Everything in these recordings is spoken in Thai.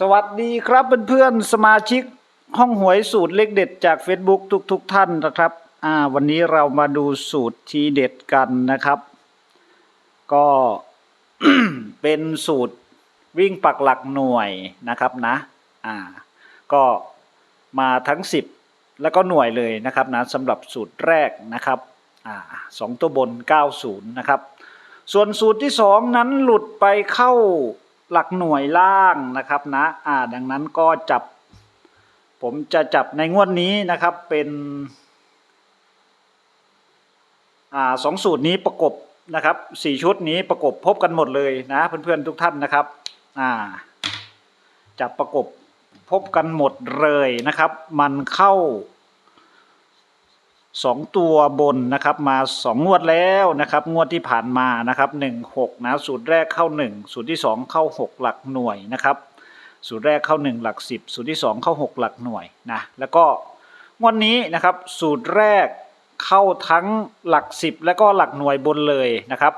สวัสดีครับเพื่อนๆสมาชิกห้องหวยสูตรเลขเด็ดจาก Facebook ทุกๆทท่านนะครับอ่าวันนี้เรามาดูสูตรทีเด็ดกันนะครับ ก็เป็นสูตรวิ่งปักหลักหน่วยนะครับนะอ่าก็มาทั้ง 10 แล้วก็หน่วยเลยนะครับนะสำหรับสูตรแรกนะครับอ่าสองตัวบน 90 นะครับ ส่วนสูตรที่ 2 นั้นหลุดไปเข้า หลักหน่วยล่างนะครับนะอ่าดังนั้นก็จับ ผมจะจับในงวดนี้นะครับเป็นอ่าสองสูตรนี้ประกบนะครับสี่ชุดนี้ประกบพบกันหมดเลยนะเพื่อนๆทุกท่านนะครับอ่าจับประกบพบกันหมดเลยนะครับ มันเข้า สองตัวบนนะครับมาสองงวดแล้วนะครับ งวดที่ผ่านมานะครับหนึ่งหกนะสูตรแรกเข้าหนึ่งสูตรที่สองเข้าหกหลักหน่วยนะครับสูตรแรกเข้า1หลัก10สูตรที่2เข้า6หลักหน่วยนะแล้วก็งวดนี้นะครับสูตรแรกเข้าทั้งหลัก10และก็หลักหน่วยบนเลยนะครับ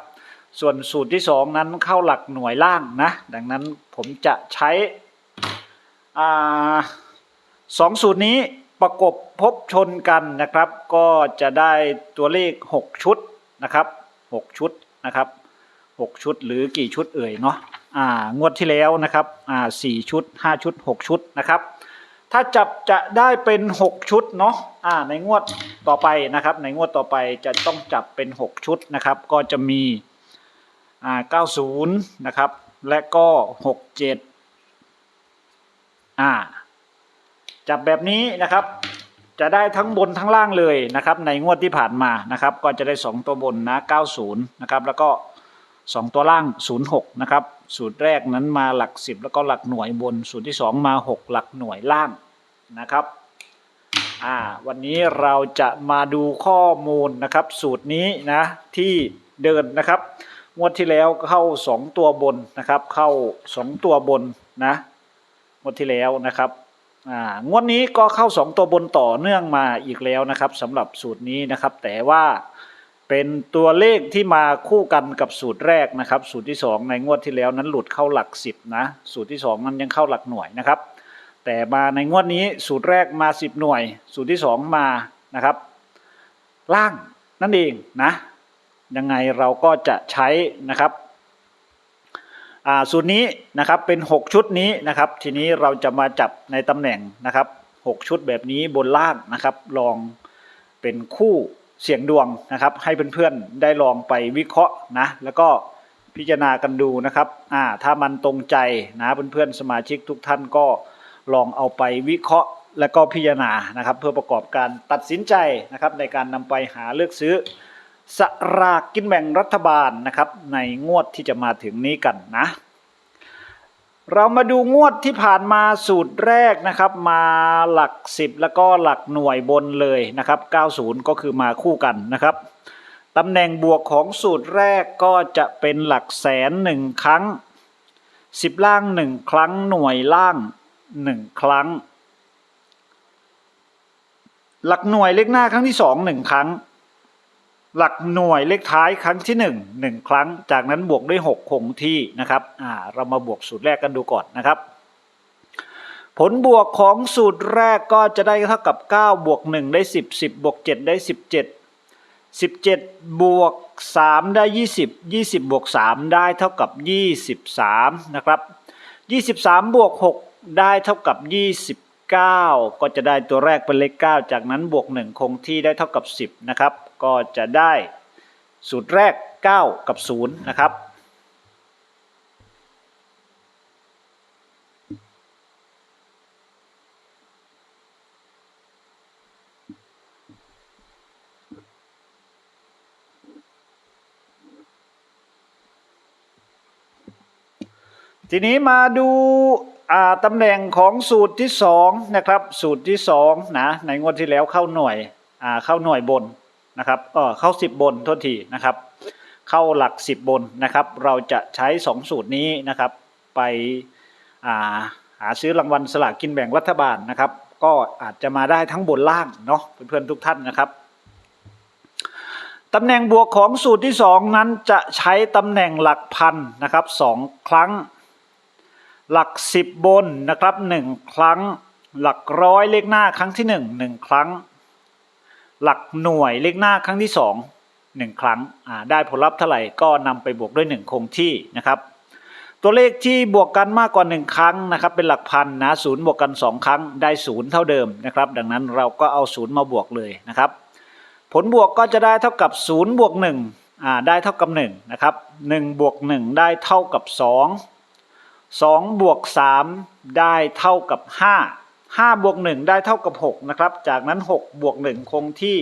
ส่วนสูตรที่2นั้นเข้าหลักหน่วยล่างนะดังนั้นผมจะใช้อ่าสองสูตรนี้ ประกบพบชนกันนะครับ ก็จะได้ตัวเลข 6 ชุดนะครับ 6 ชุดนะครับ 6 ชุดหรือกี่ชุดเอ่ยเนาะอ่างวดที่แล้วนะครับอ่าสี่ชุด 5 ชุด 6 ชุดนะครับถ้าจับจะได้เป็น 6 ชุดเนาะอ่าในงวดต่อไปนะครับ ในงวดต่อไปจะต้องจับเป็น 6 ชุดนะครับ ก็จะมีอ่า90 นะครับ และก็ 67อ่า จับแบบนี้นะครับ จะได้ทั้งบนทั้งล่างเลยนะครับ ในงวดที่ผ่านมานะครับ ก็จะได้ 2 ตัวบนนะ 90 นะครับ แล้วก็ 2 ตัวล่าง 06 นะครับ สูตรแรกนั้นมาหลัก 10 แล้วก็หลักหน่วยบน สูตรที่ 2 มา 6 หลักหน่วยล่างนะครับอ่าวันนี้เราจะมาดูข้อมูลนะครับ สูตรนี้นะที่เดินนะครับงวดที่แล้วเข้า 2 ตัวบนนะครับ เข้า 2 ตัวบนนะงวดที่แล้วนะครับ งวดนี้ก็เข้า 2 ตัวบนต่อเนื่องมาอีกแล้วนะครับสำหรับสูตรนี้นะครับ แต่ว่าเป็นตัวเลขที่มาคู่กันกับสูตรแรกนะครับ สูตรที่ 2 ในงวดที่แล้วนั้นหลุดเข้าหลัก 10 นะ สูตรที่ 2 มันยังเข้าหลักหน่วยนะครับ แต่มาในงวดนี้สูตรแรกมา 10 หน่วย สูตรที่ 2 มานะครับ ล่างนั่นเองนะยังไงเราก็จะใช้นะครับ สูตรนี้นะครับเป็น 6 ชุดนี้นะครับ ทีนี้เราจะมาจับในตำแหน่งนะครับ 6 ชุดแบบนี้บนล่างนะครับ ลองเป็นคู่เสียงดวงนะครับ ให้เพื่อนๆได้ลองไปวิเคราะห์นะ แล้วก็พิจารณากันดูนะครับอ่าถ้ามันตรงใจนะเพื่อนๆสมาชิกทุกท่านก็ลองเอาไปวิเคราะห์ และก็พิจารณานะครับ เพื่อประกอบการตัดสินใจนะครับในการนำไปหาเลือกซื้อ สลากกินแบ่งรัฐบาลนะครับ ในงวดที่จะมาถึงนี้กันนะ เรามาดูงวดที่ผ่านมาสูตรแรกนะครับ มาหลัก 10 แล้วก็หลักหน่วยบนเลยนะครับ 90 ก็คือมาคู่กันนะครับตำแหน่งบวกของสูตรแรกก็จะเป็นหลักแสนหนึ่งครั้ง 10 ล่าง1ครั้งหน่วยล่าง1ครั้ง หลักหน่วยเลขหน้าครั้งที่2 1ครั้ง หลักหน่วยเลขท้ายครั้งที่ 1 1 ครั้ง จากนั้นบวกด้วย 6 คงที่นะครับอ่าเรามาบวกสูตรแรกกันดูก่อนนะครับ ผลบวกของสูตรแรกก็จะได้เท่ากับ 9 บวก 1 ได้ 10 10 บวก 7 ได้ 17 17 บวก 3 ได้ 20 20 บวก 3 ได้เท่ากับ 23 นะครับ 23 บวก 6 ได้เท่ากับ 9 ก็จะได้ตัวแรกเป็นเลข 9 จากนั้นบวก 1 คงที่ได้เท่ากับ 10 นะครับ ก็จะได้สูตรแรก 9 กับ 0 นะครับ ทีนี้มาดู ตำแหน่งของสูตรที่สองนะครับ สูตรที่สองนะในงวดที่แล้วเข้าหน่วยเข้าหน่วยบนนะครับเออเข้าสิบบนโทษทีนะครับ เข้าหลักสิบบนนะครับ เราจะใช้สองสูตรนี้นะครับ ไปหาซื้อรางวัลสลากกินแบ่งรัฐบาลนะครับ ก็อาจจะมาได้ทั้งบนล่างเนาะเพื่อนๆทุกท่านนะครับตำแหน่งบวกของสูตรที่ 2 นั้นจะใช้ตำแหน่งหลักพันนะครับสองครั้ง หลักสิบบนนะครับหนึ่งครั้ง หลักร้อยเลขหน้าครั้งที่หนึ่งหนึ่งครั้ง หลักหน่วยเลขหน้าครั้งที่สองหนึ่งครั้งอ่าได้ผลลัพธ์เท่าไหร่ก็นำไปบวกด้วยหนึ่งคงที่นะครับตัวเลขที่บวกกันมากกว่า 1 ครั้งนะครับ เป็นหลักพันนะศูนย์บวกกัน 2 ครั้งได้ศูนย์เท่าเดิมนะครับ ดังนั้นเราก็เอาศูนย์มาบวกเลยนะครับ ผลบวกก็จะได้เท่ากับ0บวก1อ่าได้เท่ากับ1นะครับ1บวก1ได้เท่ากับ 2 2บวก3ได้เท่ากับ 5 5บวก1ได้เท่ากับ 6 นะครับ จากนั้น 6 บวก 1 คงที่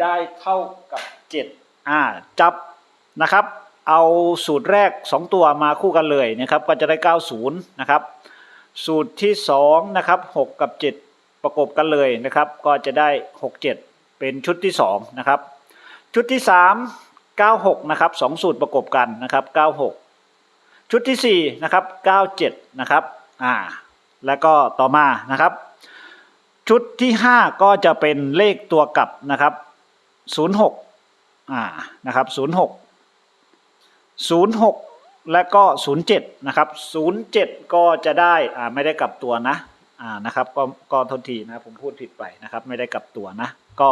ได้เท่ากับ 7 อ่า จับนะครับ เอาสูตรแรก 2 ตัวมาคู่กันเลยนะครับ ก็จะได้ 90 นะครับ สูตรที่ 2 นะครับ 6 กับ 7 ประกบกันเลยนะครับ ก็จะได้ 67 เป็นชุดที่ 2 นะครับ ชุดที่ 3 96 นะครับ 2 สูตรประกบกันนะครับ 96 ชุดที่4นะครับ97นะครับอ่าแล้วก็ต่อมานะครับ ชุดที่ 5 ก็จะเป็นเลขตัวกลับนะครับ06อ่านะครับ06 06 และก็ 07นะครับ07 ก็จะได้อ่าไม่ได้กลับตัวนะอ่านะครับก็ก็ทษทีนะผมพูดผิดไปนะครับ ไม่ได้กลับตัวนะก็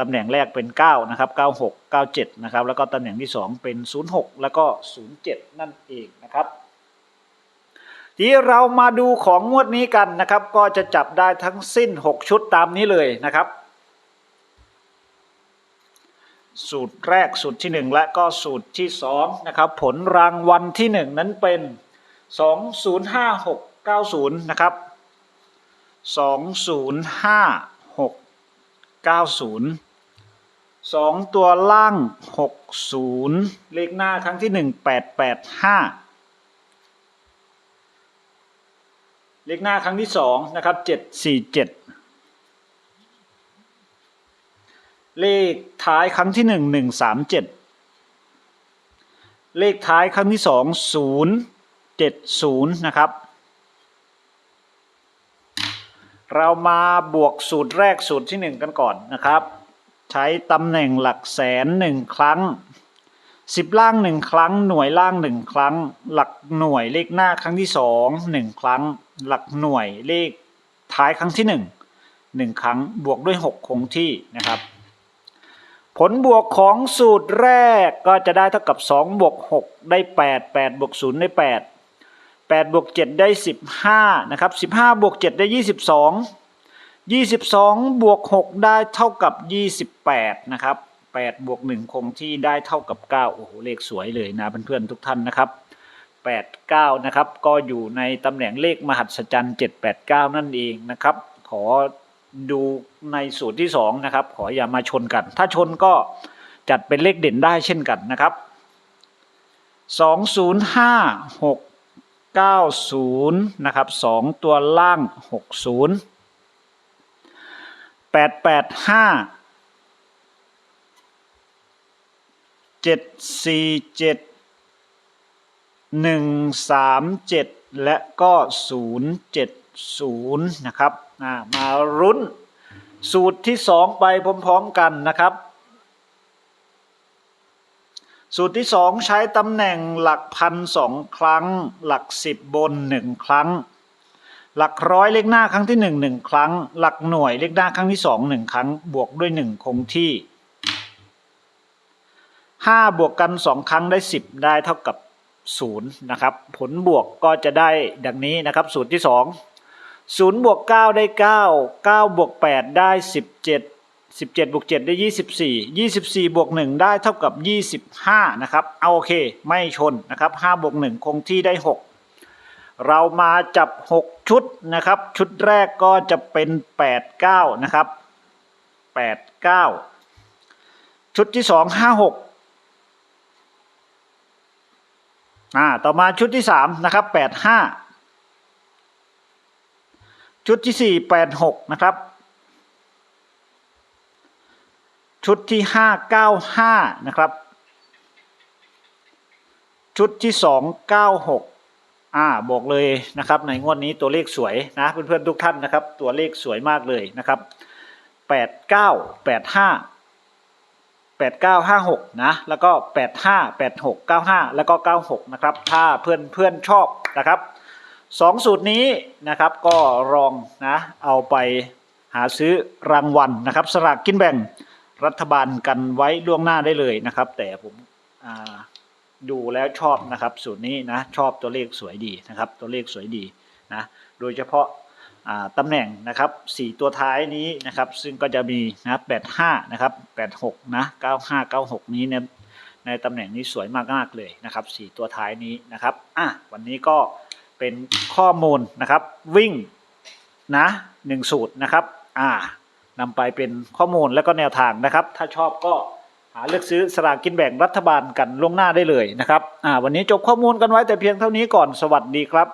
ตำแหน่งแรกเป็น 9 นะครับ 96 97 นะครับ แล้วก็ตำแหน่งที่ 2 เป็น 06 แล้วก็ 07 นั่นเองนะครับ ทีเรามาดูของงวดนี้กันนะครับ ก็จะจับได้ทั้งสิ้น 6 ชุดตามนี้เลยนะครับ สูตรแรกสูตรที่ 1 และก็สูตรที่ 2 นะครับ ผลรางวัลที่ 1 นั้นเป็น 205690 นะครับ 205690 2ตัวล่าง60เลขหน้าครั้งที่1 885เลขหน้าครั้งที่2นะครับ747เลขท้ายครั้งที่หนึ่งหนึ่งสามเจ็ดเลขท้ายครั้งที่สองศูนย์เจ็ดศูนย์นะครับ เรามาบวกสูตรแรกสูตรที่หนึ่งกันก่อนนะครับ ใช้ตำแหน่งหลักแสนหนึ่งครั้งสิบล่างหนึ่งครั้ง หน่วยล่างหนึ่งครั้ง หลักหน่วยเลขหน้าครั้งที่สองหนึ่งครั้ง หลักหน่วยเลขท้ายครั้งที่หนึ่งหนึ่งครั้งบวกด้วยหกคงที่นะครับ ผลบวกของสูตรแรกก็จะได้เท่ากับ2บวก6ได้8 8บวก0ได้8 8บวก7ได้15นะครับ15บวก7ได้22 22 บวก 6 ได้เท่ากับ 28 นะครับ 8 บวก 1 คงที่ได้เท่ากับ 9 โอ้โห เลขสวยเลยนะเพื่อนๆทุกท่านนะครับ 8 9 นะครับ ก็อยู่ในตำแหน่งเลขมหัศจรรย์ 789 นั่นเองนะครับ ขอดูในสูตรที่ 2 นะครับ ขออย่ามาชนกัน ถ้าชนก็จัดเป็นเลขเด่นได้เช่นกันนะครับ 205690 นะครับ 2 ตัวล่าง 60 แปดแปดห้าเจ็ดสี่เจ็ดหนึ่งสามเจ็ดและก็ศูนย์เจ็ดศูนย์นะครับมารุ้นสูตรที่สองไปพร้อมๆกันนะครับ สูตรที่สองใช้ตำแหน่งหลักพันสองครั้ง หลักสิบบนหนึ่งครั้ง หลักร้อยเลขหน้าครั้งที่1 1 ครั้ง หลักหน่วยเลขหน้าครั้งที่ 2 1 ครั้ง บวกด้วย 1 คงที่ 5 บวกกัน 2 ครั้งได้ 10 ได้เท่ากับ 0 นะครับ ผลบวกก็จะได้ดังนี้นะครับ สูตรที่ 2 0บวก9ได้ 9 9 บวก 8 ได้ 17 17บวก7ได้ 24 24บวก1ได้เท่ากับ 25 นะครับ เอาโอเค ไม่ชนนะครับ5บวก1คงที่ได้ 6 เรามาจับ 6 ชุดนะครับ ชุดแรกก็จะเป็น 8 9 นะครับ 8 9 ชุดที่ 2 5 6อ่า ต่อมาชุดที่3นะครับ8 5ชุดที่4 8 6นะครับ ชุดที่5 9 5นะครับ ชุดที่2 9 6 อ่าบอกเลยนะครับ ในงวดนี้ตัวเลขสวยนะเพื่อนๆทุกท่านนะครับ ตัวเลขสวยมากเลยนะครับ8 9 8 5 8 9 5 6นะแล้วก็8 5 8 6 9 5แล้วก็96นะครับถ้าเพื่อนเพื่อนชอบนะครับสองสูตรนี้นะครับก็ลองนะเอาไปหาซื้อรางวัลนะครับสลากกินแบ่งรัฐบาลกันไว้ล่วงหน้าได้เลยนะครับ แต่ผมอ่า ดูแล้วชอบนะครับสูตรนี้นะชอบตัวเลขสวยดีนะครับ ตัวเลขสวยดีนะโดยเฉพาะาตำแหน่งนะครับสี่ตัวท้ายนี้นะครับ ซึ่งก็จะมีนะแปดห้านะครับแปดหกนะเก้าห้าเก้าหกนี้เนี่ยในตำแหน่งนี้สวยมากๆเลยนะครับสี่ตัวท้ายนี้นะครับอะวันนี้ก็เป็นข้อมูลนะครับวิ่งนะหนึ่งสูตรนะครับอ่านำไปเป็นข้อมูลแล้วก็แนวทางนะครับ ถ้าชอบก็ หาเลือกซื้อสลากกินแบ่งรัฐบาลกันล่วงหน้าได้เลยนะครับอ่าวันนี้จบข้อมูลกันไว้แต่เพียงเท่านี้ก่อนสวัสดีครับ